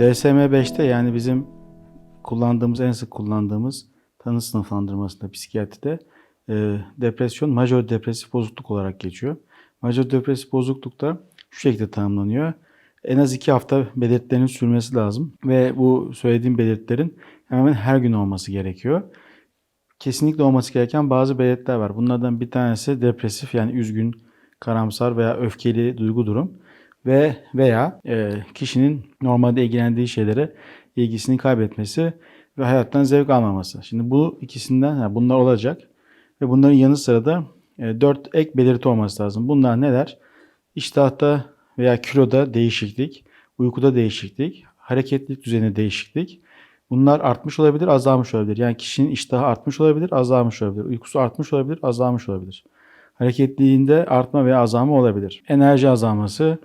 DSM-5'te yani bizim kullandığımız, en sık kullandığımız tanı sınıflandırmasında psikiyatride e, depresyon majör depresif bozukluk olarak geçiyor. Majör depresif bozuklukta şu şekilde tanımlanıyor. En az iki hafta belirtilerin sürmesi lazım ve bu söylediğim belirtilerin hemen her gün olması gerekiyor. Kesinlikle olması gereken bazı belirtiler var. Bunlardan bir tanesi depresif yani üzgün, karamsar veya öfkeli duygu durum ve veya e, kişinin normalde ilgilendiği şeylere ilgisini kaybetmesi ve hayattan zevk almaması. Şimdi bu ikisinden yani bunlar olacak ve bunların yanı sıra da e, dört ek belirti olması lazım. Bunlar neler? İştahta veya kiloda değişiklik, uykuda değişiklik, hareketlilik düzeyinde değişiklik. Bunlar artmış olabilir, azalmış olabilir. Yani kişinin iştahı artmış olabilir, azalmış olabilir. Uykusu artmış olabilir, azalmış olabilir. Hareketliliğinde artma veya azalma olabilir. Enerji azalması,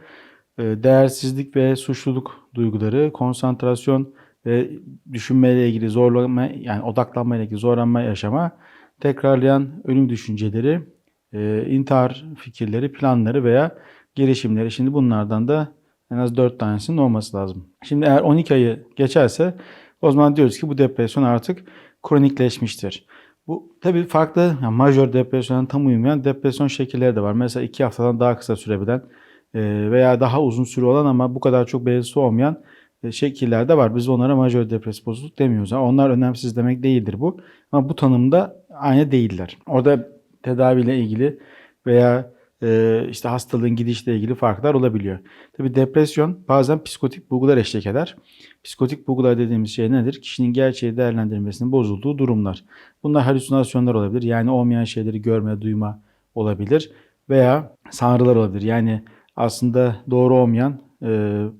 değersizlik ve suçluluk duyguları, konsantrasyon ve düşünmeyle ilgili zorlanma yani odaklanma ile ilgili zorlanma yaşama, tekrarlayan ölüm düşünceleri, e, intihar fikirleri, planları veya girişimleri. Şimdi bunlardan da en az 4 tanesinin olması lazım. Şimdi eğer 12 ayı geçerse o zaman diyoruz ki bu depresyon artık kronikleşmiştir. Bu tabii farklı yani majör depresyona tam uymayan depresyon şekilleri de var. Mesela 2 haftadan daha kısa sürebilen veya daha uzun süre olan ama bu kadar çok belirtisi olmayan e, şekiller de var. Biz onlara majör depresif bozukluk demiyoruz. Yani onlar önemsiz demek değildir bu. Ama bu tanımda aynı değiller. Orada tedaviyle ilgili veya e, işte hastalığın gidişle ilgili farklar olabiliyor. Tabi depresyon bazen psikotik bulgular eşlik eder. Psikotik bulgular dediğimiz şey nedir? Kişinin gerçeği değerlendirmesinin bozulduğu durumlar. Bunlar halüsinasyonlar olabilir. Yani olmayan şeyleri görme, duyma olabilir. Veya sanrılar olabilir. Yani aslında doğru olmayan e,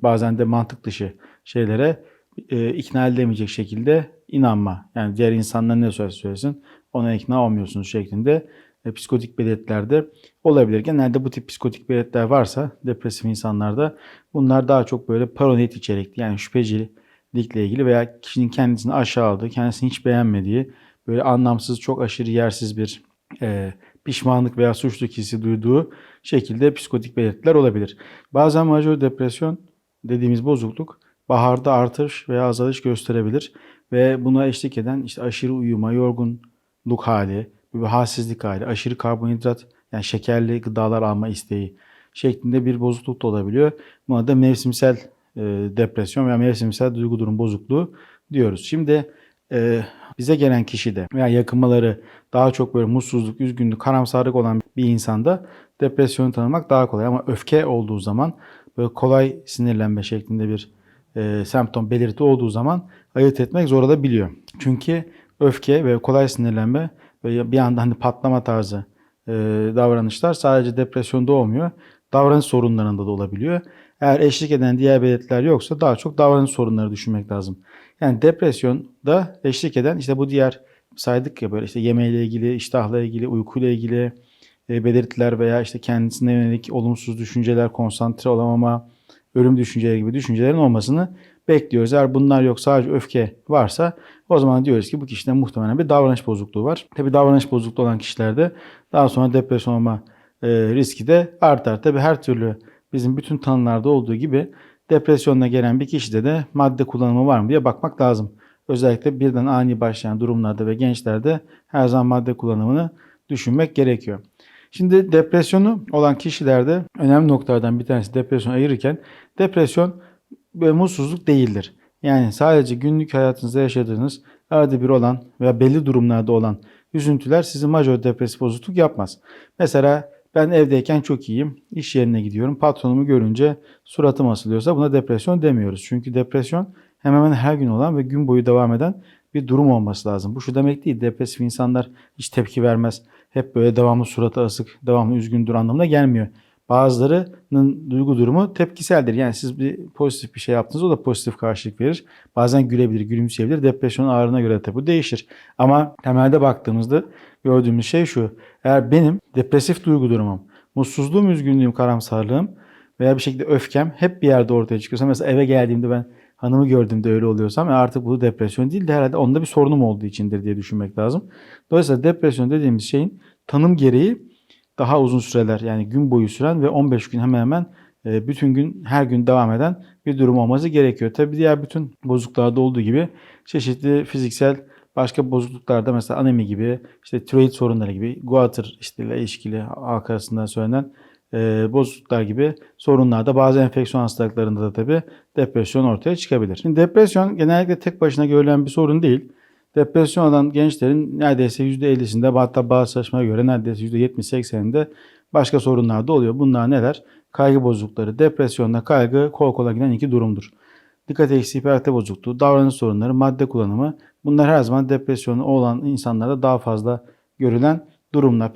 bazen de mantık dışı şeylere e, ikna edilemeyecek şekilde inanma. Yani diğer insanlar ne söylerse söylesin ona ikna olmuyorsunuz şeklinde e, psikotik belirtilerde olabilir. Genelde bu tip psikotik belirtiler varsa depresif insanlarda bunlar daha çok böyle paranoid içerikli yani şüphecilikle ilgili veya kişinin kendisini aşağı aldığı, kendisini hiç beğenmediği, böyle anlamsız, çok aşırı yersiz bir e, pişmanlık veya suçluluk hissi duyduğu şekilde psikotik belirtiler olabilir. Bazen majör depresyon dediğimiz bozukluk baharda artış veya azalış gösterebilir ve buna eşlik eden işte aşırı uyuma, yorgunluk hali, bir halsizlik hali, aşırı karbonhidrat yani şekerli gıdalar alma isteği şeklinde bir bozukluk da olabiliyor. Buna da mevsimsel e, depresyon veya mevsimsel duygu durum bozukluğu diyoruz. Şimdi e, bize gelen kişide veya yakınmaları daha çok böyle mutsuzluk, üzgünlük, karamsarlık olan bir insanda depresyonu tanımak daha kolay. Ama öfke olduğu zaman böyle kolay sinirlenme şeklinde bir e, semptom belirti olduğu zaman ayırt etmek zor olabiliyor. Çünkü öfke ve kolay sinirlenme ve bir anda hani patlama tarzı e, davranışlar sadece depresyonda olmuyor. Davranış sorunlarında da olabiliyor. Eğer eşlik eden diğer belirtiler yoksa daha çok davranış sorunları düşünmek lazım. Yani depresyonda eşlik eden işte bu diğer saydık ya böyle işte yemeğiyle ilgili, iştahla ilgili, uykuyla ilgili e, belirtiler veya işte kendisine yönelik olumsuz düşünceler, konsantre olamama, ölüm düşünceleri gibi düşüncelerin olmasını bekliyoruz. Eğer bunlar yok sadece öfke varsa o zaman diyoruz ki bu kişide muhtemelen bir davranış bozukluğu var. Tabi davranış bozukluğu olan kişilerde daha sonra depresyon olma riski de artar. Tabi her türlü bizim bütün tanılarda olduğu gibi depresyonla gelen bir kişide de madde kullanımı var mı diye bakmak lazım. Özellikle birden ani başlayan durumlarda ve gençlerde her zaman madde kullanımını düşünmek gerekiyor. Şimdi depresyonu olan kişilerde önemli noktalardan bir tanesi depresyon ayırırken depresyon ve mutsuzluk değildir. Yani sadece günlük hayatınızda yaşadığınız arada bir olan veya belli durumlarda olan üzüntüler sizi majör depresif bozukluk yapmaz. Mesela ben evdeyken çok iyiyim, iş yerine gidiyorum, patronumu görünce suratım asılıyorsa buna depresyon demiyoruz. Çünkü depresyon hemen hemen her gün olan ve gün boyu devam eden bir durum olması lazım. Bu şu demek değil, depresif insanlar hiç tepki vermez. Hep böyle devamlı suratı asık, devamlı üzgündür anlamına gelmiyor. Bazılarının duygu durumu tepkiseldir. Yani siz bir pozitif bir şey yaptınız o da pozitif karşılık verir. Bazen gülebilir, gülümseyebilir. Depresyonun ağırlığına göre tabi bu değişir. Ama temelde baktığımızda gördüğümüz şey şu. Eğer benim depresif duygu durumum, mutsuzluğum, üzgünlüğüm, karamsarlığım veya bir şekilde öfkem hep bir yerde ortaya çıkıyorsa mesela eve geldiğimde ben hanımı gördüğümde öyle oluyorsam e artık bu depresyon değil de herhalde onda bir sorunum olduğu içindir diye düşünmek lazım. Dolayısıyla depresyon dediğimiz şeyin tanım gereği daha uzun süreler yani gün boyu süren ve 15 gün hemen hemen e, bütün gün her gün devam eden bir durum olması gerekiyor. Tabi diğer bütün bozukluklarda olduğu gibi çeşitli fiziksel başka bozukluklarda mesela anemi gibi, işte tiroid sorunları gibi, guatr işte ile ilişkili halk arasında söylenen e, bozukluklar gibi sorunlarda bazı enfeksiyon hastalıklarında da tabi depresyon ortaya çıkabilir. Şimdi depresyon genellikle tek başına görülen bir sorun değil. Depresyon olan gençlerin neredeyse %50'sinde hatta bazı çalışmalara göre neredeyse %70-80'inde başka sorunlar da oluyor. Bunlar neler? Kaygı bozuklukları, depresyonla kaygı kol kola giden iki durumdur. Dikkat eksikliği, hiperaktif bozukluğu, davranış sorunları, madde kullanımı bunlar her zaman depresyonu olan insanlarda daha fazla görülen durumlar.